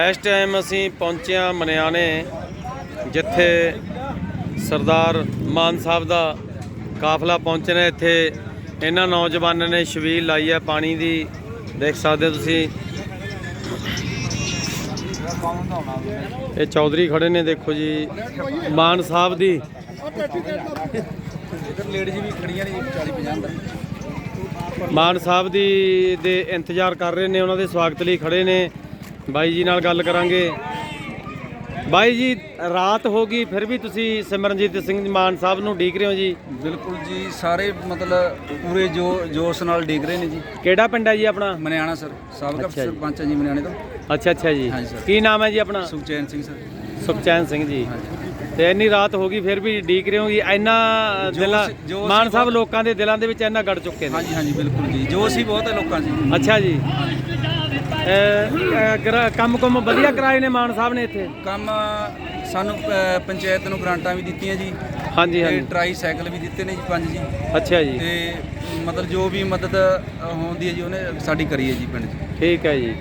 ਇਸ ਟਾਈਮ ਅਸੀਂ ਪਹੁੰਚੇ ਹਾਂ ਮਨਿਆਣੇ ਜਿੱਥੇ ਸਰਦਾਰ ਮਾਨ ਸਾਹਿਬ ਦਾ ਕਾਫਲਾ ਪਹੁੰਚਣਾ ਇੱਥੇ ਇਹਨਾਂ ਨੌਜਵਾਨਾਂ ਨੇ ਛਬੀਲ ਲਾਈ ਹੈ ਪਾਣੀ ਦੀ। ਦੇਖ ਸਕਦੇ ਹੋ ਤੁਸੀਂ। ਇਹ ਚੌਧਰੀ ਖੜੇ ਨੇ ਦੇਖੋ ਜੀ। ਮਾਨ ਸਾਹਿਬ ਦੀ। ਇਧਰ ਲੇਡੀਜ਼ ਵੀ ਖੜੀਆਂ ਨੇ 40 50 ਮਾਨ ਸਾਹਿਬ ਦੀ ਦੇ ਇੰਤਜ਼ਾਰ ਕਰ ਰਹੇ ਨੇ ਉਹਨਾਂ ਦੇ ਸਵਾਗਤ ਲਈ ਖੜੇ ਨੇ। ਬਾਈ ਜੀ ਨਾਲ ਗੱਲ ਕਰਾਂਗੇ। ਬਾਈ ਜੀ ਰਾਤ ਹੋ ਗਈ ਫਿਰ ਵੀ ਤੁਸੀਂ ਸਿਮਰਨਜੀਤ ਸਿੰਘ ਮਾਨ ਸਾਹਿਬ ਨੂੰ ਢੀਕ ਰਹੇ ਹੋ ਜੀ? ਬਿਲਕੁਲ ਜੀ ਸਾਰੇ ਮਤਲਬ ਪੂਰੇ ਜੋ ਜੋਸ਼ ਨਾਲ ਡਿੱਗ ਰਹੇ ਨੇ ਜੀ। ਕਿਹੜਾ ਪਿੰਡ ਹੈ ਜੀ ਆਪਣਾ? ਮਨਿਆਣਾ ਸਰ ਸਾਬਕਾ। ਸਰਪੰਚ ਹੈ ਜੀ ਮਨਿਆਣੇ ਤੋਂ। ਅੱਛਾ ਅੱਛਾ ਜੀ। ਕੀ ਨਾਮ ਹੈ ਜੀ ਆਪਣਾ? ਸੁਖਚੈਨ ਸਿੰਘ ਸਰ। ਸੁਖਚੈਨ ਸਿੰਘ ਜੀ। ਤੇ ਇੰਨੀ ਰਾਤ ਹੋ ਗਈ ਫਿਰ ਵੀ ਢੀਕ ਰਹੇ ਹੋ ਜੀ ਇੰਨਾ ਦਿਲਾਂ ਮਾਨ ਸਾਹਿਬ ਲੋਕਾਂ ਦੇ ਦਿਲਾਂ ਦੇ ਵਿੱਚ ਇੰਨਾ ਗੜ ਚੁੱਕੇ ਨੇ। ਹਾਂਜੀ ਹਾਂਜੀ ਬਿਲਕੁਲ ਜੀ। ਜੋਸ਼ ਹੀ ਬਹੁਤ ਹੈ ਲੋਕਾਂ 'ਚ। ਅੱਛਾ ਜੀ। ਕੰਮ ਕੰਮ ਵਧੀਆ ਕਰਾਏ ਨੇ ਮਾਨ ਸਾਹਿਬ ਨੇ ਇੱਥੇ? ਕੰਮ ਸਾਨੂੰ ਪੰਚਾਇਤ ਨੂੰ ਗ੍ਰਾਂਟਾਂ ਵੀ ਦਿੱਤੀਆਂ ਜੀ। ਹਾਂਜੀ ਤੇ ਹਾਂਜੀ। ਟਰਾਈ ਸਾਈਕਲ ਵੀ ਦਿੱਤੇ ਨੇ ਜੀ ਪੰਜ ਜੀ। ਅੱਛਾ ਜੀ। ਤੇ ਮਤਲਬ ਜੋ ਵੀ ਮਦਦ ਅ, ਹੁੰਦੀ ਹੈ ਜੀ ਉਹਨੇ ਸਾਡੀ ਕਰੀ ਹੈ ਜੀ ਪਿੰਡ 'ਚ ਠੀਕ ਹੈ ਜੀ।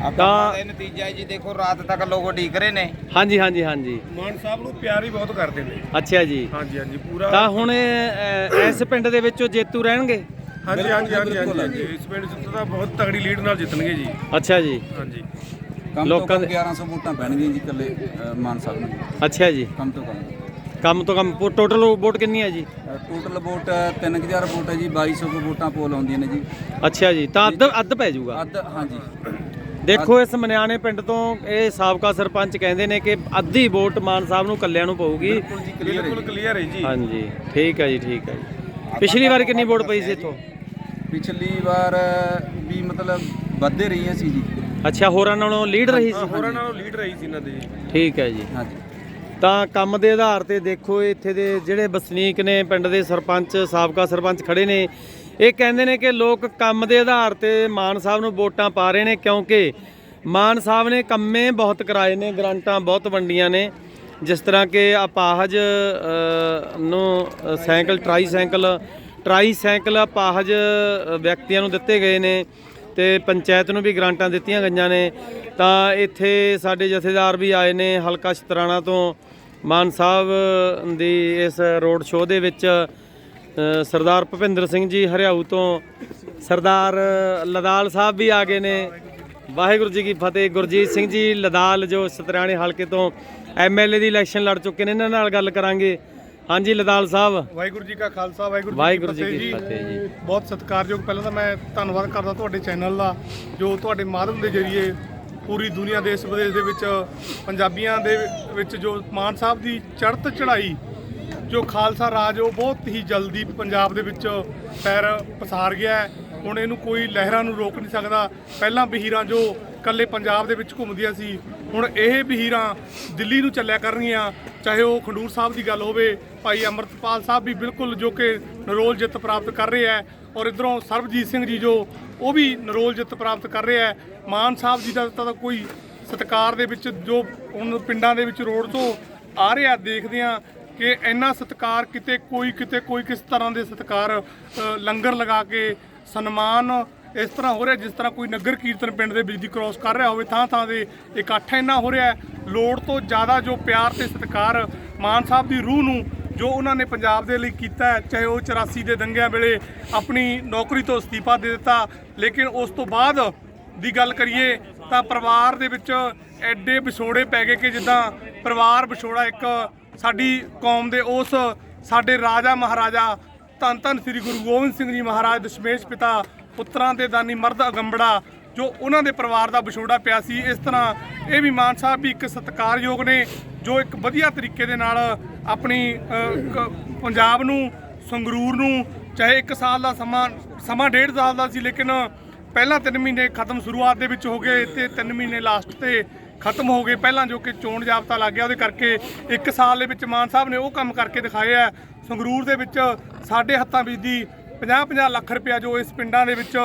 ਤਾਂ ਤਾਂ ਇਹ ਨਤੀਜਾ ਹੈ ਜੀ ਦੇਖੋ ਰਾਤ ਤੱਕ ਲੋਕ ਉਡੀਕ ਰਹੇ ਨੇ। ਹਾਂਜੀ ਹਾਂਜੀ ਹਾਂਜੀ। ਮਾਨ ਸਾਹਿਬ ਨੂੰ ਪਿਆਰ ਹੀ ਬਹੁਤ ਕਰਦੇ ਨੇ। ਅੱਛਾ ਜੀ। ਹਾਂਜੀ ਹਾਂਜੀ ਪੂਰਾ ਤਾਂ ਹੁਣ ਇਹ, ਇਸ ਪਿੰਡ ਦੇ ਵਿੱਚੋਂ ਜੇਤੂ ਰਹਿਣਗੇ? ਹਾਂਜੀ ਹਾਂਜੀ ਹਾਂਜੀ ਇਸ ਪਿੰਡ ਚ ਤਾਂ ਬਹੁਤ ਤਗੜੀ ਲੀਡ ਨਾਲ ਜਿੱਤਣਗੇ ਜੀ। ਅੱਛਾ ਜੀ। ਹਾਂਜੀ। ਕੰਮ ਤੋਂ ਲੋਕਾਂ ਕੰਮ ਦੇ- 1100 ਵੋਟਾਂ ਪੈਣਗੀਆਂ ਜੀ ਇਕੱਲੇ ਅ, ਮਾਨ ਸਾਹਿਬ ਨੂੰ। ਅੱਛਾ ਜੀ। ਕੰਮ ਤੋਂ ਕੰਮ। ਕੰਮ ਤੋਂ ਕੰਮ ਟੋਟਲ ਵੋਟ ਕਿੰਨੀ ਹੈ ਜੀ? ਟੋਟਲ ਵੋਟ 3000 ਵੋਟ ਹੈ ਜੀ 2200 ਕੁ ਵੋਟਾਂ ਪੋਲ ਆਉਂਦੀਆਂ ਨੇ ਜੀ। ਅੱਛਾ ਜੀ ਤਾਂ ਅੱਧ ਅੱਧ ਪੈ ਜਾਊਗਾ। ਅੱਧ ਹਾਂਜੀ। ਦੇਖੋ ਇਸ ਮਨਿਆਣੇ ਪਿੰਡ ਤੋਂ ਇਹ ਸਾਬਕਾ ਸਰਪੰਚ ਕਹਿੰਦੇ ਨੇ ਕਿ ਅੱਧੀ ਵੋਟ ਮਾਨ ਸਾਹਿਬ ਨੂੰ ਕੱਲਿਆਂ ਨੂੰ ਪਊਗੀ। ਬਿਲਕੁਲ ਜੀ ਕਲੀਅਰ ਹੈ ਬਿਲਕੁਲ ਜੀ। ਕਲੀਅਰ ਹੈ ਜੀ। ਹਾਂਜੀ ਠੀਕ ਹੈ ਜੀ ਠੀਕ ਹੈ ਜੀ। ਪਿਛਲੀ ਵਾਰ ਕਿੰਨੀ ਵੋਟ ਪਈ ਸੀ ਇੱਥੋਂ? ਪਿਛਲੀ ਵਾਰ ਵੀ ਮਤਲਬ ਵੱਧਦੇ ਰਹੀਆਂ ਸੀ ਜੀ। ਅੱਛਾ ਹੋਰਾਂ ਨਾਲੋਂ ਲੀਡ ਰਹੀ ਸੀ। ਹੋਰਾਂ ਨਾਲੋਂ ਲੀਡ ਰਹੀ ਸੀ ਇਹਨਾਂ ਦੀ। ਜੀ ਠੀਕ ਹੈ ਜੀ। ਹਾਂਜੀ। ਤਾਂ ਕੰਮ ਦੇ ਆਧਾਰ ਤੇ ਦੇਖੋ ਇੱਥੇ ਦੇ ਜਿਹੜੇ ਵਸਨੀਕ ਨੇ ਪਿੰਡ ਦੇ ਸਰਪੰਚ ਸਾਬਕਾ ਸਰਪੰਚ ਖੜੇ ਨੇ। ਇਹ ਕਹਿੰਦੇ ਨੇ ਕਿ ਲੋਕ ਕੰਮ ਦੇ ਆਧਾਰ ਤੇ ਮਾਨ ਸਾਹਿਬ ਨੂੰ ਵੋਟਾਂ ਪਾ ਰਹੇ ਨੇ ਕਿਉਂਕਿ ਮਾਨ ਸਾਹਿਬ ਨੇ ਕੰਮੇ ਬਹੁਤ ਕਰਾਏ ਨੇ ਗ੍ਰਾਂਟਾਂ ਬਹੁਤ ਵੰਡੀਆਂ ਨੇ। ਜਿਸ ਤਰ੍ਹਾਂ ਕਿ ਅਪਾਹਜ ਅ, ਨੂੰ cycle tricycle tricycle ਅਪਾਹਜ ਵਿਅਕਤੀਆਂ ਨੂੰ ਦਿੱਤੇ ਗਏ ਨੇ ਤੇ ਪੰਚਾਇਤ ਨੂੰ ਵੀ ਗ੍ਰਾਂਟਾਂ ਦਿੱਤੀਆਂ ਗਈਆਂ ਨੇ। ਤਾਂ ਇੱਥੇ ਸਾਡੇ ਜਥੇਦਾਰ ਵੀ ਆਏ ਨੇ ਹਲਕਾ ਸ਼ਤਰਾਣਾ ਤੋਂ। ਮਾਨ ਸਾਹਿਬ ਦੀ ਇਸ ਰੋਡ ਸ਼ੋਅ ਦੇ ਵਿੱਚ ਸਰਦਾਰ ਭੁਪਿੰਦਰ ਸਿੰਘ ਜੀ ਹਰਿਆਊ ਤੋਂ ਸਰਦਾਰ ਲਦਾਲ ਸਾਹਿਬ ਵੀ ਆ ਗਏ ਨੇ। ਵਾਹਿਗੁਰੂ ਜੀ ਕੀ ਫਤਿਹ। ਗੁਰਜੀਤ ਸਿੰਘ ਜੀ, ਲਦਾਲ ਜੋ ਸਤਰਾਣੇ ਹਲਕੇ ਤੋਂ ਐਮਐਲਏ ਦੀ ਇਲੈਕਸ਼ਨ ਲੜ ਚੁੱਕੇ ਨੇ, ਇਹਨਾਂ ਨਾਲ ਗੱਲ ਕਰਾਂਗੇ। ਹਾਂਜੀ ਲਦਾਲ ਸਾਹਿਬ। ਵਾਹਿਗੁਰੂ ਜੀ ਕਾ ਖਾਲਸਾ ਵਾਹਿਗੁਰੂ ਵਾਹਿਗੁਰੂ ਜੀ ਕੀ ਫਤਿਹ ਜੀ। ਬਹੁਤ ਸਤਿਕਾਰਯੋਗ ਪਹਿਲਾਂ ਤਾਂ ਮੈਂ ਧੰਨਵਾਦ ਕਰਦਾ ਤੁਹਾਡੇ ਚੈਨਲ ਦਾ ਜੋ ਤੁਹਾਡੇ ਮਾਧਿਅਮ ਦੇ ਜ਼ਰੀਏ ਪੂਰੀ ਦੁਨੀਆ ਦੇਸ਼ ਵਿਦੇਸ਼ ਦੇ ਵਿੱਚ ਪੰਜਾਬੀਆਂ ਦੇ ਵਿੱਚ ਜੋ ਮਾਨ ਸਾਹਿਬ ਦੀ ਚੜ੍ਹਤ ਚੜ੍ਹਾਈ ਜੋ ਖਾਲਸਾ ਰਾਜ ਉਹ ਬਹੁਤ ਹੀ ਜਲਦੀ ਪੰਜਾਬ ਦੇ ਵਿੱਚ ਪੈਰ ਪਸਾਰ ਗਿਆ ਹੁਣ ਇਹਨੂੰ ਕੋਈ ਲਹਿਰਾਂ ਨੂੰ ਰੋਕ ਨਹੀਂ ਸਕਦਾ। ਪਹਿਲਾਂ ਬਹੀਰਾਂ ਜੋ ਕੱਲੇ ਪੰਜਾਬ ਦੇ ਵਿੱਚ ਘੁੰਮਦੀਆਂ ਸੀ ਹੁਣ ਇਹ ਬਹੀਰਾਂ ਦਿੱਲੀ ਨੂੰ ਚੱਲਿਆ ਕਰਨਗੀਆਂ। ਚਾਹੇ ਉਹ ਖੰਡੂਰ ਸਾਹਿਬ ਦੀ ਗੱਲ ਹੋਵੇ ਭਾਈ ਅਮਰਤਪਾਲ ਸਾਹਿਬ ਵੀ ਬਿਲਕੁਲ ਜੋ ਕਿ ਨਰੋਲ ਜਿੱਤ ਪ੍ਰਾਪਤ ਕਰ ਰਹੇ ਹੈ ਔਰ ਇਧਰੋਂ ਸਰਬਜੀਤ ਸਿੰਘ ਜੀ ਜੋ ਉਹ ਵੀ ਨਰੋਲ ਜਿੱਤ ਪ੍ਰਾਪਤ ਕਰ ਰਹੇ ਹੈ। ਮਾਨ ਸਾਹਿਬ ਜੀ ਦਾ ਤਾਂ ਕੋਈ ਸਤਿਕਾਰ ਦੇ ਵਿੱਚ ਜੋ ਹੁਣ ਪਿੰਡਾਂ ਦੇ ਵਿੱਚ ਰੋਡ ਤੋਂ ਆ ਰਿਹਾ, ਦੇਖਦੇ ਆ ਕਿ ਇੰਨਾ ਸਤਿਕਾਰ ਕਿਤੇ ਕੋਈ ਕਿਤੇ ਕੋਈ ਕਿਸ ਤਰ੍ਹਾਂ ਦੇ ਸਤਿਕਾਰ ਲੰਗਰ ਲਗਾ ਕੇ ਸਨਮਾਨ ਇਸ ਤਰ੍ਹਾਂ ਹੋ ਰਿਹਾ, ਜਿਸ ਤਰ੍ਹਾਂ ਕੋਈ ਨਗਰ ਕੀਰਤਨ ਪਿੰਡ ਦੇ ਵਿੱਚ ਦੀ ਕ੍ਰੋਸ ਕਰ ਰਿਹਾ ਹੋਵੇ, ਥਾਂ ਥਾਂ ਦੇ ਇਕੱਠ ਇੰਨਾ ਹੋ ਰਿਹਾ ਲੋੜ ਤੋਂ ਜ਼ਿਆਦਾ ਜੋ ਪਿਆਰ ਤੇ ਸਤਿਕਾਰ ਮਾਨ ਸਾਹਿਬ ਦੀ ਰੂਹ ਨੂੰ ਜੋ ਉਹਨਾਂ ਨੇ ਪੰਜਾਬ ਦੇ ਲਈ ਕੀਤਾ ਚਾਹੇ ਉਹ 84 ਦੇ ਦੰਗਿਆਂ ਵੇਲੇ ਆਪਣੀ ਨੌਕਰੀ ਤੋਂ ਅਸਤੀਫਾ ਦੇ ਦਿੱਤਾ, ਲੇਕਿਨ ਉਸ ਤੋਂ ਬਾਅਦ ਦੀ ਗੱਲ ਕਰੀਏ ਤਾਂ ਪਰਿਵਾਰ ਦੇ ਵਿੱਚ ਐਡੇ ਵਿਛੋੜੇ ਪੈ ਗਏ ਕਿ ਜਿੱਦਾਂ ਪਰਿਵਾਰ ਵਿਛੋੜਾ ਇੱਕ ਸਾਡੀ ਕੌਮ ਦੇ ਉਸ ਸਾਡੇ ਰਾਜਾ ਮਹਾਰਾਜਾ ਧੰਨ ਧੰਨ ਸ੍ਰੀ ਗੁਰੂ ਗੋਬਿੰਦ ਸਿੰਘ ਜੀ ਮਹਾਰਾਜ ਦਸ਼ਮੇਸ਼ ਪਿਤਾ ਪੁੱਤਰਾਂ ਦੇ ਦਾਨੀ ਮਰਦ ਅਗੰਬੜਾ ਜੋ ਉਹਨਾਂ ਦੇ ਪਰਿਵਾਰ ਦਾ ਵਿਛੋੜਾ ਪਿਆ ਸੀ, ਇਸ ਤਰ੍ਹਾਂ ਇਹ ਵੀ ਮਾਨ ਸਾਹਿਬ ਵੀ ਇੱਕ ਸਤਿਕਾਰਯੋਗ ਨੇ ਜੋ ਇੱਕ ਵਧੀਆ ਤਰੀਕੇ ਦੇ ਨਾਲ ਆਪਣੀ ਕ- ਪੰਜਾਬ ਨੂੰ, ਸੰਗਰੂਰ ਨੂੰ, ਚਾਹੇ 1 ਸਾਲ ਦਾ ਸਮਾਂ ਸਮਾਂ ਡੇਢ ਸਾਲ ਦਾ ਸੀ, ਲੇਕਿਨ ਪਹਿਲਾਂ 3 ਮਹੀਨੇ ਖਤਮ ਸ਼ੁਰੂਆਤ ਦੇ ਵਿੱਚ ਹੋ ਗਏ ਤੇ 3 ਮਹੀਨੇ ਲਾਸਟ ਤੇ ਖਤਮ ਹੋ ਗਏ ਪਹਿਲਾਂ ਜੋ ਕਿ ਚੋਣ ਜਾਬਤਾ ਲੱਗ ਗਿਆ, ਉਹਦੇ ਕਰਕੇ 1 ਸਾਲ ਦੇ ਵਿੱਚ ਮਾਨ ਸਾਹਿਬ ਨੇ ਉਹ ਕੰਮ ਕਰਕੇ ਦਿਖਾਇਆ ਹੈ। ਸੰਗਰੂਰ ਦੇ ਵਿੱਚ ਸਾਡੇ ਹੱਥਾਂ ਵਿੱਚ ਦੀ 50-50 ਲੱਖ ਰੁਪਇਆ ਜੋ ਇਸ ਪਿੰਡਾਂ ਦੇ ਵਿੱਚ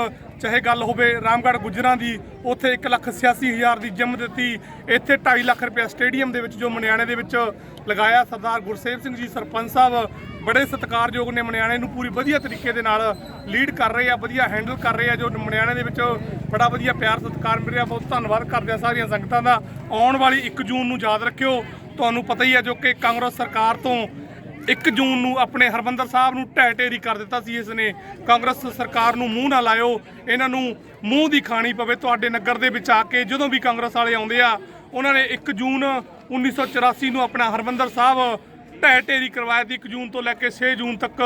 ਚਾਹੇ ਗੱਲ ਹੋਵੇ ਰਾਮਗੜ੍ਹ ਗੁੱਜਰਾਂ ਦੀ, ਉੱਥੇ 186000 ਦੀ ਜਿੰਮ ਦਿੱਤੀ, ਇੱਥੇ 2.5 ਲੱਖ ਰੁਪਏ ਸਟੇਡੀਅਮ ਦੇ ਵਿੱਚ ਜੋ ਮਨਿਆਣੇ ਦੇ ਵਿੱਚ ਲਗਾਇਆ, ਸਰਦਾਰ ਗੁਰਸੇਵ ਸਿੰਘ ਜੀ ਸਰਪੰਚ ਸਾਹਿਬ ਬੜੇ ਸਤਿਕਾਰਯੋਗ ਨੇ ਮਨਿਆਣੇ ਨੂੰ ਪੂਰੀ ਵਧੀਆ ਤਰੀਕੇ ਦੇ ਨਾਲ ਲੀਡ ਕਰ ਰਹੇ ਆ, ਵਧੀਆ ਹੈਂਡਲ ਕਰ ਰਹੇ ਆ, ਜੋ ਮਨਿਆਣੇ ਦੇ ਵਿੱਚ ਬੜਾ ਵਧੀਆ ਪਿਆਰ ਸਤਿਕਾਰ ਮਿਲ ਰਿਹਾ, ਬਹੁਤ ਧੰਨਵਾਦ ਕਰਦੇ ਆ ਸਾਰੀਆਂ ਸੰਗਤਾਂ ਦਾ। ਆਉਣ ਵਾਲੀ 1 ਜੂਨ ਨੂੰ ਯਾਦ ਰੱਖਿਓ, ਤੁਹਾਨੂੰ ਪਤਾ ਹੀ ਹੈ ਜੋ ਕਿ ਕਾਂਗਰਸ ਸਰਕਾਰ ਤੋਂ 1 ਜੂਨ ਨੂੰ ਆਪਣੇ ਹਰਬੰਦਰ ਸਾਹਿਬ ਨੂੰ ਢਹਿ ਢੇਰੀ ਕਰ ਦਿੱਤਾ ਸੀ, ਇਸ ਨੇ। ਕਾਂਗਰਸ ਸਰਕਾਰ ਨੂੰ ਮੂੰਹ ਨਾ ਲਾਇਓ, ਇਹਨਾਂ ਨੂੰ ਮੂੰਹ ਦੀ ਖਾਣੀ ਪਵੇ ਤੁਹਾਡੇ ਨਗਰ ਦੇ ਵਿੱਚ ਆ ਕੇ, ਜਦੋਂ ਵੀ ਕਾਂਗਰਸ ਵਾਲੇ ਆਉਂਦੇ ਆ, ਉਹਨਾਂ ਨੇ 1 ਜੂਨ 1984 ਨੂੰ ਆਪਣਾ ਹਰਬੰਦਰ ਸਾਹਿਬ ਢਹਿ ਢੇਰੀ ਕਰਵਾਇਆ ਸੀ। 1 ਜੂਨ ਤੋਂ ਲੈ ਕੇ 6 ਜੂਨ ਤੱਕ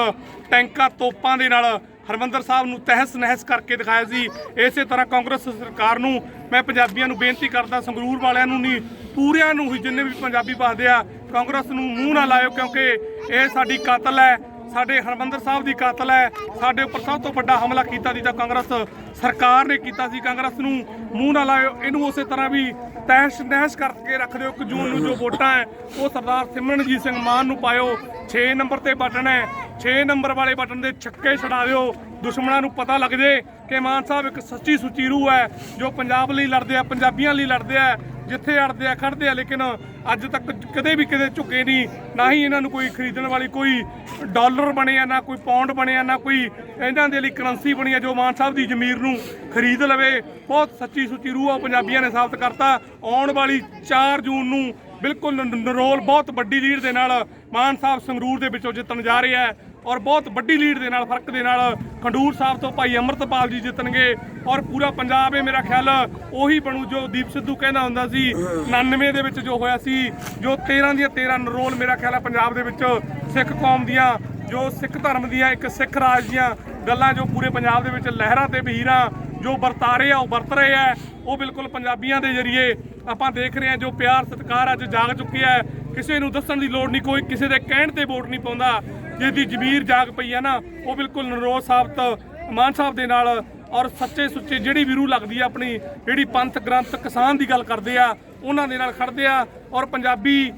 ਟੈਂਕਾਂ ਤੋਪਾਂ ਦੇ ਨਾਲ ਹਰਮੰਦਰ ਸਾਹਿਬ ਨੂੰ ਤਹਿਸ ਨਹਿਸ ਕਰਕੇ ਦਿਖਾਇਆ ਸੀ। ਇਸੇ ਤਰ੍ਹਾਂ ਕਾਂਗਰਸ ਸਰਕਾਰ ਨੂੰ ਮੈਂ ਪੰਜਾਬੀਆਂ ਨੂੰ ਬੇਨਤੀ ਕਰਦਾ, ਸੰਗਰੂਰ ਵਾਲਿਆਂ ਨੂੰ ਨਹੀਂ, ਪੂਰਿਆਂ ਨੂੰ ਹੀ, ਜਿੰਨੇ ਵੀ ਪੰਜਾਬੀ ਵਸਦੇ ਆ ਕਾਂਗਰਸ ਨੂੰ ਮੂੰਹ ਨਾ ਲਾਇਓ ਕਿਉਂਕਿ ਇਹ ਸਾਡੀ ਕਾਤਲ ਹੈ, ਸਾਡੇ ਹਰਮੰਦਰ ਸਾਹਿਬ ਦੀ ਕਾਤਲ ਹੈ, ਸਾਡੇ ਉੱਪਰ ਸਭ ਤੋਂ ਵੱਡਾ ਹਮਲਾ ਕੀਤਾ ਸੀ ਤਾਂ ਕਾਂਗਰਸ ਸਰਕਾਰ ਨੇ ਕੀਤਾ ਸੀ। ਕਾਂਗਰਸ ਨੂੰ ਮੂੰਹ ਨਾ ਲਾਇਓ, ਇਹਨੂੰ ਉਸੇ ਤਰ੍ਹਾਂ ਵੀ ਤਹਿਸ ਨਹਿਸ ਕਰਕੇ ਰੱਖ ਦਿਓ 1 ਜੂਨ ਨੂੰ ਜੋ ਵੋਟਾਂ ਹੈ, ਉਹ ਸਰਦਾਰ ਸਿਮਰਨਜੀਤ ਸਿੰਘ ਮਾਨ ਨੂੰ ਪਾਇਓ 6 ਨੰਬਰ ਤੇ ਬਟਨ ਹੈ 6 ਨੰਬਰ ਵਾਲੇ ਬਟਨ ਦੇ ਛੱਕੇ ਛਡਾ ਦਿਓ, ਦੁਸ਼ਮਣਾਂ ਨੂੰ ਪਤਾ ਲੱਗ ਜੇ ਕਿ ਮਾਨ ਸਾਹਿਬ ਇੱਕ ਸੱਚੀ ਸੁੱਚੀ ਰੂਹ ਹੈ, ਜੋ ਪੰਜਾਬ ਲਈ ਲੜਦੇ ਆ, ਪੰਜਾਬੀਆਂ ਲਈ ਲੜਦੇ ਆ ਜਿੱਥੇ ਅੜਦੇ ਆ, ਖੜਦੇ ਆ, ਲੇਕਿਨ ਅੱਜ ਤੱਕ ਕਦੇ ਵੀ ਕਿਤੇ ਝੁਕੇ ਨਹੀਂ। ਨਾ ਹੀ ਇਹਨਾਂ ਨੂੰ ਕੋਈ ਖਰੀਦਣ ਵਾਲੀ ਕੋਈ ਡਾਲਰ ਬਣਿਆ ਨਾ ਕੋਈ ਪਾਉਂਡ ਬਣਿਆ ਨਾ ਕੋਈ ਇਹਨਾਂ ਦੇ ਲਈ ਕਰੰਸੀ ਬਣੀ ਆ ਜੋ ਮਾਨ ਸਾਹਿਬ ਦੀ ਜ਼ਮੀਰ ਨੂੰ ਖਰੀਦ ਲਵੇ। ਬਹੁਤ ਸੱਚੀ ਸੁੱਚੀ ਰੂਹ ਆ ਪੰਜਾਬੀਆਂ ਨੇ ਸਾਬਤ ਕਰਤਾ। ਆਉਣ ਵਾਲੀ 4 ਜੂਨ ਨੂੰ ਬਿਲਕੁਲ ਨਰੋਲ ਬਹੁਤ ਵੱਡੀ ਲੀਡ ਦੇ ਨਾਲ ਮਾਨ ਸਾਹਿਬ ਸੰਗਰੂਰ ਦੇ ਵਿੱਚੋਂ ਜਿੱਤਣ ਜਾ ਰਿਹਾ ਹੈ। ਔਰ ਬਹੁਤ ਵੱਡੀ ਲੀਡ ਦੇ ਨਾਲ, ਫ਼ਰਕ ਦੇ ਨਾਲ ਖੰਡੂਰ ਸਾਹਿਬ ਤੋਂ ਭਾਈ ਅਮਰਤਪਾਲ ਜੀ ਜਿੱਤਣਗੇ ਔਰ ਪੂਰਾ ਪੰਜਾਬ ਇਹ ਮੇਰਾ ਖਿਆਲ, ਉਹੀ ਬਣੂ ਜੋ ਦੀਪ ਸਿੱਧੂ ਕਹਿੰਦਾ ਹੁੰਦਾ ਸੀ 99 ਦੇ ਵਿੱਚ ਜੋ ਹੋਇਆ ਸੀ, ਜੋ 13 ਦੀਆਂ 13 ਨਰੋਲ ਮੇਰਾ ਖਿਆਲ ਹੈ ਪੰਜਾਬ ਦੇ ਵਿੱਚ ਸਿੱਖ ਕੌਮ ਦੀਆਂ, ਜੋ ਸਿੱਖ ਧਰਮ ਦੀਆਂ, ਇੱਕ ਸਿੱਖ ਰਾਜ ਦੀਆਂ ਗੱਲਾਂ ਜੋ ਪੂਰੇ ਪੰਜਾਬ ਦੇ ਵਿੱਚ ਲਹਿਰਾਂ ਤੇ ਬਹੀਰਾਂ, ਜੋ ਵਰਤਾਰੇ ਆ, ਉਹ ਵਰਤ ਰਹੇ ਆ, ਉਹ ਬਿਲਕੁਲ ਪੰਜਾਬੀਆਂ ਦੇ ਜ਼ਰੀਏ ਆਪਾਂ ਦੇਖ ਰਹੇ ਹਾਂ ਜੋ ਪਿਆਰ ਸਤਿਕਾਰ ਅੱਜ ਜਾਗ ਚੁੱਕਿਆ ਹੈ ਕਿਸੇ ਨੂੰ ਦੱਸਣ ਦੀ ਲੋੜ ਨਹੀਂ, ਕੋਈ ਕਿਸੇ ਦੇ ਕਹਿਣ ਤੇ ਵੋਟ ਨਹੀਂ ਪਾਉਂਦਾ। ਜਿਹਦੀ ਜ਼ਮੀਰ ਜਾਗ ਪਈ ਹੈ ਨਾ, ਉਹ ਬਿਲਕੁਲ ਨਰੋਜ਼ ਸਾਬਤ, ਮਾਨ ਸਾਹਿਬ ਦੇ ਨਾਲ ਔਰ ਸੱਚੇ ਸੁੱਚੇ ਜਿਹੜੀ ਵੀ ਰੂਹ ਲੱਗਦੀ ਆ ਆਪਣੀ, ਜਿਹੜੀ ਪੰਥ ਗ੍ਰੰਥ ਕਿਸਾਨ ਦੀ ਗੱਲ ਕਰਦੇ ਆ, ਉਹਨਾਂ ਦੇ ਨਾਲ ਖੜਦੇ ਆ ਔਰ ਪੰਜਾਬੀ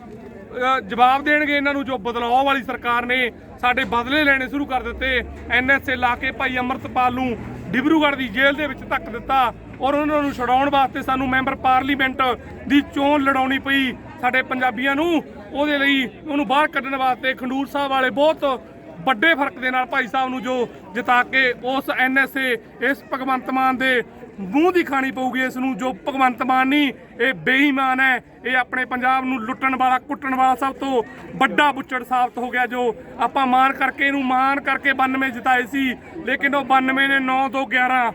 ਜਵਾਬ ਦੇਣਗੇ ਇਹਨਾਂ ਨੂੰ ਜੋ ਬਦਲਾਅ ਵਾਲੀ ਸਰਕਾਰ ਨੇ ਸਾਡੇ ਬਦਲੇ ਲੈਣੇ ਸ਼ੁਰੂ ਕਰ ਦਿੱਤੇ। ਐਨਐਸਏ ਲਾ ਕੇ ਭਾਈ ਅਮਰਤਪਾਲ ਨੂੰ ਡਿਬਰੂਗੜ੍ਹ ਦੀ ਜੇਲ੍ਹ ਦੇ ਵਿੱਚ ਧੱਕ ਦਿੱਤਾ ਔਰ ਉਹਨਾਂ ਨੂੰ ਛਡਾਉਣ ਵਾਸਤੇ ਸਾਨੂੰ ਮੈਂਬਰ ਪਾਰਲੀਮੈਂਟ ਦੀ ਚੋਣ ਲੜਾਉਣੀ ਪਈ। ਸਾਡੇ ਪੰਜਾਬੀਆਂ ਨੂੰ, ਉਹਦੇ ਲਈ ਉਹਨੂੰ ਬਾਹਰ ਕੱਢਣ ਵਾਸਤੇ ਖੰਡੂਰ ਸਾਹਿਬ ਵਾਲੇ ਬਹੁਤ ਵੱਡੇ ਫ਼ਰਕ ਦੇ ਨਾਲ ਭਾਈ ਸਾਹਿਬ ਨੂੰ ਜੋ ਜਿਤਾ ਕੇ ਉਸ ਐਨਐਸਏ ਇਸ ਭਗਵੰਤ ਮਾਨ ਦੇ ਮੂੰਹ ਦੀ ਖਾਣੀ ਪਊਗੀ, ਇਸ ਨੂੰ ਜੋ ਭਗਵੰਤ ਮਾਨ ਨਹੀਂ, ਇਹ ਬੇਈਮਾਨ ਹੈ। ਇਹ ਆਪਣੇ ਪੰਜਾਬ ਨੂੰ ਲੁੱਟਣ ਵਾਲਾ, ਕੁੱਟਣ ਵਾਲਾ ਸਭ ਤੋਂ ਵੱਡਾ ਬੁੱਚੜ ਸਾਬਤ ਹੋ ਗਿਆ ਜੋ ਆਪਾਂ ਮਾਨ ਕਰਕੇ ਇਹਨੂੰ ਮਾਨ ਕਰਕੇ 92 ਜਿਤਾਏ ਸੀ, ਲੇਕਿਨ ਉਹ 92 ਨੇ 9 ਤੋਂ 11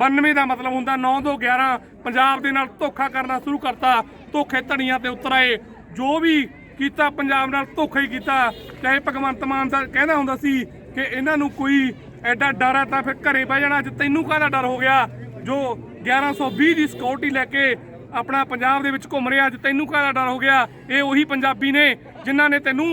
92 ਦਾ ਮਤਲਬ ਹੁੰਦਾ 9 ਤੋਂ 11 ਪੰਜਾਬ ਦੇ ਨਾਲ ਧੋਖਾ ਕਰਨਾ ਸ਼ੁਰੂ ਕਰਤਾ। ਧੋਖੇ ਧੜੀਆਂ ਤੇ ਉਤਰ ਆਏ ਜੋ ਵੀ ਕੀਤਾ ਪੰਜਾਬ ਨਾਲ ਧੋਖਾ ਹੀ ਕੀਤਾ। ਚਾਹੇ ਭਗਵੰਤ ਮਾਨ ਦਾ ਕਹਿੰਦਾ ਹੁੰਦਾ ਸੀ ਕਿ ਇਹਨਾਂ ਨੂੰ ਕੋਈ ਐਡਾ ਡਰ ਹੈ ਤਾਂ ਫਿਰ ਘਰੇ ਬਹਿ ਜਾਣਾ। ਅੱਜ ਤੈਨੂੰ ਕਾਹਦਾ ਡਰ ਹੋ ਗਿਆ? ਜੋ 1120 ਦੀ ਸਿਕਿਉਰਿਟੀ ਲੈ ਕੇ ਆਪਣਾ ਪੰਜਾਬ ਦੇ ਵਿੱਚ ਘੁੰਮ ਰਿਹਾ, ਅੱਜ ਤੈਨੂੰ ਕਾਹਦਾ ਡਰ ਹੋ ਗਿਆ? ਇਹ ਉਹੀ ਪੰਜਾਬੀ ਨੇ ਜਿਨ੍ਹਾਂ ਨੇ ਤੈਨੂੰ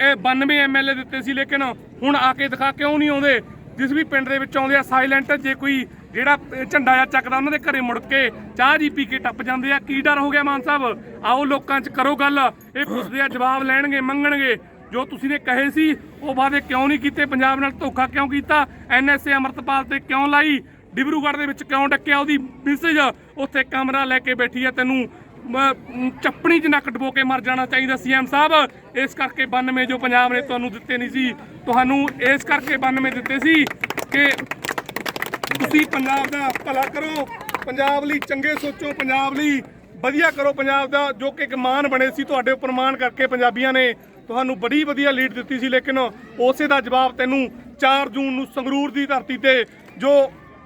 ਇਹ 92 ਐਮਐਲਏ ਦਿੱਤੇ ਸੀ। ਲੇਕਿਨ ਹੁਣ ਆ ਕੇ ਦਿਖਾ ਕਿਉਂ ਨਹੀਂ ਆਉਂਦੇ? ਜਿਸ ਵੀ ਪਿੰਡ ਦੇ ਵਿੱਚ ਆਉਂਦੇ ਆ ਸਾਇਲੈਂਟ ਜੇ ਕੋਈ ਜਿਹੜਾ ਝੰਡਾ ਜਾਂ ਚੱਕਦਾ, ਉਹਨਾਂ ਦੇ ਘਰੇ ਮੁੜ ਕੇ ਚਾਹ ਜੀ ਪੀ ਕੇ ਟੱਪ ਜਾਂਦੇ ਆ। ਕੀ ਡਰ ਹੋ ਗਿਆ ਮਾਨ ਸਾਹਿਬ? ਆਓ ਲੋਕਾਂ 'ਚ ਕਰੋ ਗੱਲ। ਇਹ ਪੁੱਛਦੇ ਆ, ਜਵਾਬ ਲੈਣਗੇ, ਮੰਗਣਗੇ। ਜੋ ਤੁਸੀਂ ਨੇ ਕਹੇ ਸੀ, ਉਹ ਵਾਅਦੇ ਕਿਉਂ ਨਹੀਂ ਕੀਤੇ? ਪੰਜਾਬ ਨਾਲ ਧੋਖਾ ਕਿਉਂ ਕੀਤਾ? ਐਨਐਸਏ ਅਮਰਤਪਾਲ ਤੇ ਕਿਉਂ ਲਾਈ? ਡਿਬਰੂਗੜ੍ਹ ਦੇ ਵਿੱਚ ਕਿਉਂ ਡੱਕਿਆ? ਉਹਦੀ ਮਿਸਜ ਉੱਥੇ ਕਮਰਾ ਲੈ ਕੇ ਬੈਠੀ ਆ। ਤੈਨੂੰ ਚੱਪਣੀ 'ਚ ਨੱਕ ਡਬੋ ਕੇ ਮਰ ਜਾਣਾ ਚਾਹੀਦਾ ਸੀਐਮ ਸਾਹਿਬ। ਇਸ ਕਰਕੇ 92 ਜੋ ਪੰਜਾਬ ਨੇ ਤੁਹਾਨੂੰ ਦਿੱਤੇ ਨਹੀਂ ਸੀ, ਤੁਹਾਨੂੰ ਇਸ ਕਰਕੇ 92 ਦਿੱਤੇ ਸੀ ਕਿ ਤੁਸੀਂ ਪੰਜਾਬ ਦਾ ਭਲਾ ਕਰੋ, ਪੰਜਾਬ ਲਈ ਚੰਗੇ ਸੋਚੋ, ਪੰਜਾਬ ਲਈ ਵਧੀਆ ਕਰੋ, ਪੰਜਾਬ ਦਾ ਜੋ ਕਿ ਇੱਕ ਮਾਣ ਬਣੇ ਸੀ, ਤੁਹਾਡੇ ਉੱਪਰ ਮਾਣ ਕਰਕੇ ਪੰਜਾਬੀਆਂ ਨੇ ਤੁਹਾਨੂੰ ਬੜੀ ਵਧੀਆ ਲੀਡ ਦਿੱਤੀ ਸੀ, ਲੇਕਿਨ ਉਸੇ ਦਾ ਜਵਾਬ ਤੈਨੂੰ 4 ਜੂਨ ਨੂੰ ਸੰਗਰੂਰ ਦੀ ਧਰਤੀ ਤੇ, ਜੋ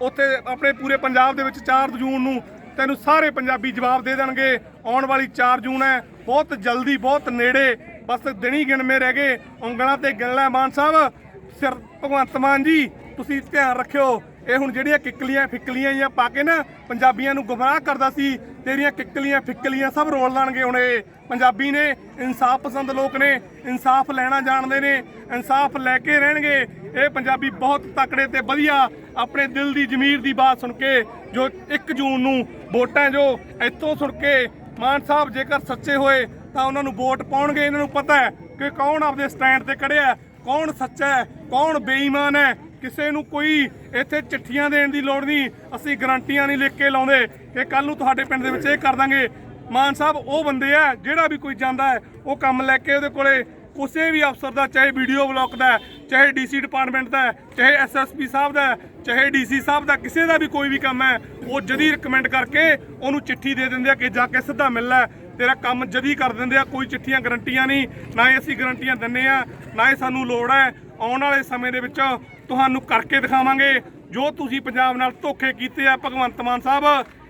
ਉੱਥੇ ਆਪਣੇ ਪੂਰੇ ਪੰਜਾਬ ਦੇ ਵਿੱਚ 4 ਜੂਨ ਨੂੰ ਤੈਨੂੰ ਸਾਰੇ ਪੰਜਾਬੀ ਜਵਾਬ ਦੇ ਦੇਣਗੇ, ਆਉਣ ਵਾਲੀ 4 ਜੂਨ ਹੈ, ਬਹੁਤ ਜਲਦੀ, ਬਹੁਤ ਨੇੜੇ, ਬਸ ਦਿਨੀ ਗਿਣਵੇਂ ਰਹਿ ਗਏ, ਉਂਗਲਾਂ ਤੇ ਗਿਣਲਾ ਮਾਨ ਸਾਹਿਬ, ਸਿਰ ਭਗਵੰਤ ਮਾਨ ਜੀ, ਤੁਸੀਂ ਧਿਆਨ ਰੱਖਿਓ। ਇਹ ਹੁਣ ਜਿਹੜੀਆਂ ਕਿੱਕਲੀਆਂ ਫਿੱਕਲੀਆਂ ਜਾਂ ਪਾ ਕੇ ਨਾ ਪੰਜਾਬੀਆਂ ਨੂੰ ਗੁੰਮਰਾਹ ਕਰਦਾ ਸੀ, ਤੇਰੀਆਂ ਕਿੱਕਲੀਆਂ ਫਿੱਕਲੀਆਂ ਸਭ ਰੋਲ ਲਾਣਗੇ ਹੁਣ ਇਹ। ਪੰਜਾਬੀ ਨੇ ਇਨਸਾਫ ਪਸੰਦ ਲੋਕ ਨੇ, ਇਨਸਾਫ ਲੈਣਾ ਜਾਣਦੇ ਨੇ, ਇਨਸਾਫ ਲੈ ਕੇ ਰਹਿਣਗੇ। ਇਹ ਪੰਜਾਬੀ ਬਹੁਤ ਤਕੜੇ ਤੇ ਵਧੀਆ ਆਪਣੇ ਦਿਲ ਦੀ ਜ਼ਮੀਰ ਦੀ ਬਾਤ ਸੁਣ ਕੇ ਜੋ 1 ਜੂਨ ਨੂੰ ਵੋਟਾਂ ਜੋ ਇੱਥੋਂ ਸੁਣ ਕੇ ਮਾਨ ਸਾਹਿਬ ਜੇਕਰ ਸੱਚੇ ਹੋਏ ਤਾਂ ਉਹਨਾਂ ਨੂੰ ਵੋਟ ਪਾਉਣਗੇ। ਇਹਨਾਂ ਨੂੰ ਪਤਾ ਹੈ ਕਿ ਕੌਣ ਆਪਦੇ ਸਟੈਂਡ ਤੇ ਖੜਿਆ ਕੌਣ ਸੱਚਾ ਹੈ, ਕੌਣ ਬੇਈਮਾਨ ਹੈ ਕਿਸੇ ਨੂੰ ਕੋਈ ਇੱਥੇ ਚਿੱਠੀਆਂ ਦੇਣ ਦੀ ਲੋੜ ਨਹੀਂ ਅਸੀਂ ਗਰੰਟੀਆਂ ਨਹੀਂ ਲਿਖ ਕੇ ਲਾਉਂਦੇ। ਕਿ ਕੱਲ ਨੂੰ ਤੁਹਾਡੇ ਪਿੰਡ ਦੇ ਵਿੱਚ ਇਹ ਕਰ ਦਾਂਗੇ। ਮਾਨ ਸਾਹਿਬ ਉਹ ਬੰਦੇ ਆ ਜਿਹੜਾ ਵੀ ਕੋਈ ਜਾਂਦਾ ਹੈ ਉਹ ਕੰਮ ਲੈ ਕੇ ਉਹਦੇ ਕੋਲੇ ਕਿਸੇ ਵੀ ਅਫਸਰ ਦਾ ਚਾਹੇ ਵੀਡੀਓ ਬਲਾਕ ਦਾ ਹੈ, ਚਾਹੇ ਡੀਸੀ ਡਿਪਾਰਟਮੈਂਟ ਦਾ ਹੈ, ਚਾਹੇ ਐਸਐਸਪੀ ਸਾਹਿਬ ਦਾ ਹੈ, ਚਾਹੇ ਡੀਸੀ ਸਾਹਿਬ ਦਾ ਕਿਸੇ ਦਾ ਵੀ ਕੋਈ ਵੀ ਕੰਮ ਹੈ ਉਹ ਜਦੀ ਰეკਮੈਂਡ ਕਰਕੇ ਉਹਨੂੰ ਚਿੱਠੀ ਦੇ ਦਿੰਦੇ ਆ ਕਿ ਜਾ ਕੇ ਸਿੱਧਾ ਮਿਲ ਲੈ। ਤੇਰਾ ਕੰਮ ਜਦੀ ਕਰ ਦਿੰਦੇ ਆ ਕੋਈ ਚਿੱਠੀਆਂ ਗਰੰਟੀਆਂ ਨਹੀਂ। ਨਾ ਹੀ ਅਸੀਂ ਗਰੰਟੀਆਂ ਦਿੰਨੇ ਆ ਨਾ ਹੀ ਸਾਨੂੰ ਲੋੜ ਹੈ। ਆਉਣ ਵਾਲੇ ਸਮੇਂ ਦੇ ਵਿੱਚ ਤੁਹਾਨੂੰ ਕਰਕੇ ਦਿਖਾਵਾਂਗੇ ਜੋ ਤੁਸੀਂ ਪੰਜਾਬ ਨਾਲ ਧੋਖੇ ਕੀਤੇ ਆ। ਭਗਵੰਤ ਮਾਨ ਸਾਹਿਬ,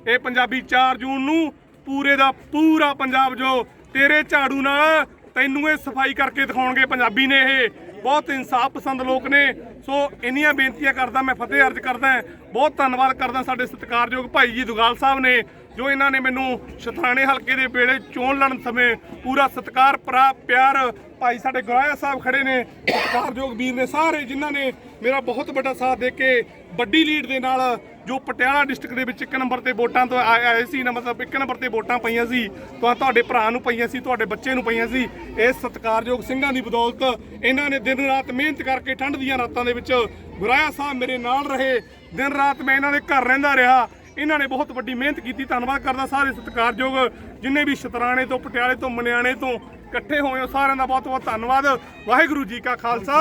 ਇਹ ਪੰਜਾਬੀ 4 ਜੂਨ ਨੂੰ ਪੂਰੇ ਦਾ ਪੂਰਾ ਪੰਜਾਬ ਜੋ ਤੇਰੇ ਝਾੜੂ ਨਾਲ ਤੈਨੂੰ ਇਹ ਸਫ਼ਾਈ ਕਰਕੇ ਦਿਖਾਉਣਗੇ ਪੰਜਾਬੀ ਨੇ ਇਹ। ਬਹੁਤ ਇਨਸਾਫ ਪਸੰਦ ਲੋਕ ਨੇ। ਸੋ ਇੰਨੀਆਂ ਬੇਨਤੀਆਂ ਕਰਦਾ, ਮੈਂ ਫਤਿਹ ਅਰਜ ਕਰਦਾ ਬਹੁਤ ਧੰਨਵਾਦ ਕਰਦਾ ਸਾਡੇ ਸਤਿਕਾਰਯੋਗ ਭਾਈ ਜੀ ਦੁਗਾਲ ਸਾਹਿਬ ਨੇ, ਜੋ ਇਹਨਾਂ ਨੇ ਮੈਨੂੰ ਸ਼ਤਰਾਣੇ ਹਲਕੇ ਦੇ ਵੇਲੇ ਚੋਣ ਲੜਨ ਸਮੇਂ ਪੂਰਾ ਸਤਿਕਾਰ, ਭਰਾ, ਪਿਆਰ ਭਾਈ ਸਾਡੇ ਗੁਰਾਇਆ ਸਾਹਿਬ ਖੜੇ ਨੇ। ਸਤਿਕਾਰਯੋਗ ਵੀਰ ਨੇ ਸਾਰੇ ਜਿਨ੍ਹਾਂ ਨੇ ਮੇਰਾ ਬਹੁਤ ਵੱਡਾ ਸਾਥ ਦੇ ਕੇ ਵੱਡੀ ਲੀਡ ਦੇ ਨਾਲ ਜੋ ਪਟਿਆਲਾ ਡਿਸਟ੍ਰਿਕਟ ਦੇ ਵਿੱਚ ਇੱਕ ਨੰਬਰ ਤੇ ਵੋਟਾਂ ਤੋਂ ਆਏ ਸੀ, ਨਾ ਮਤਲਬ ਇੱਕ ਨੰਬਰ ਤੇ ਵੋਟਾਂ ਪਈਆਂ ਸੀ, ਤਾਂ ਤੁਹਾਡੇ ਭਰਾ ਨੂੰ ਪਈਆਂ ਸੀ, ਤੁਹਾਡੇ ਬੱਚੇ ਨੂੰ ਪਈਆਂ ਸੀ, ਇਹ ਸਤਿਕਾਰਯੋਗ ਸਿੰਘਾਂ ਦੀ ਬਦੌਲਤ ਇਹਨਾਂ ਨੇ ਦਿਨ ਰਾਤ ਮਿਹਨਤ ਕਰਕੇ ਠੰਡ ਦੀਆਂ ਰਾਤਾਂ ਦੇ ਵਿੱਚ ਗੁਰਾਇਆ ਸਾਹਿਬ ਮੇਰੇ ਨਾਲ ਰਹੇ। ਦਿਨ ਰਾਤ ਮੈਂ ਇਹਨਾਂ ਦੇ ਘਰ ਰਹਿੰਦਾ ਰਿਹਾ। ਇਹਨਾਂ ਨੇ ਬਹੁਤ ਵੱਡੀ ਮਿਹਨਤ ਕੀਤੀ। ਧੰਨਵਾਦ ਕਰਦਾ ਸਾਰੇ ਸਤਿਕਾਰਯੋਗ ਜਿੰਨੇ ਵੀ ਸ਼ਤਰਾਣੇ ਤੋਂ, ਪਟਿਆਲੇ ਤੋਂ ਮਨਿਆਣੇ ਤੋਂ ਇਕੱਠੇ ਹੋਏ ਹੋ ਸਾਰਿਆਂ ਦਾ ਬਹੁਤ ਬਹੁਤ ਧੰਨਵਾਦ। ਵਾਹਿਗੁਰੂ ਜੀ ਕਾ ਖਾਲਸਾ,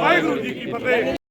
ਵਾਹਿਗੁਰੂ ਜੀ ਕੀ ਫਤਿਹ।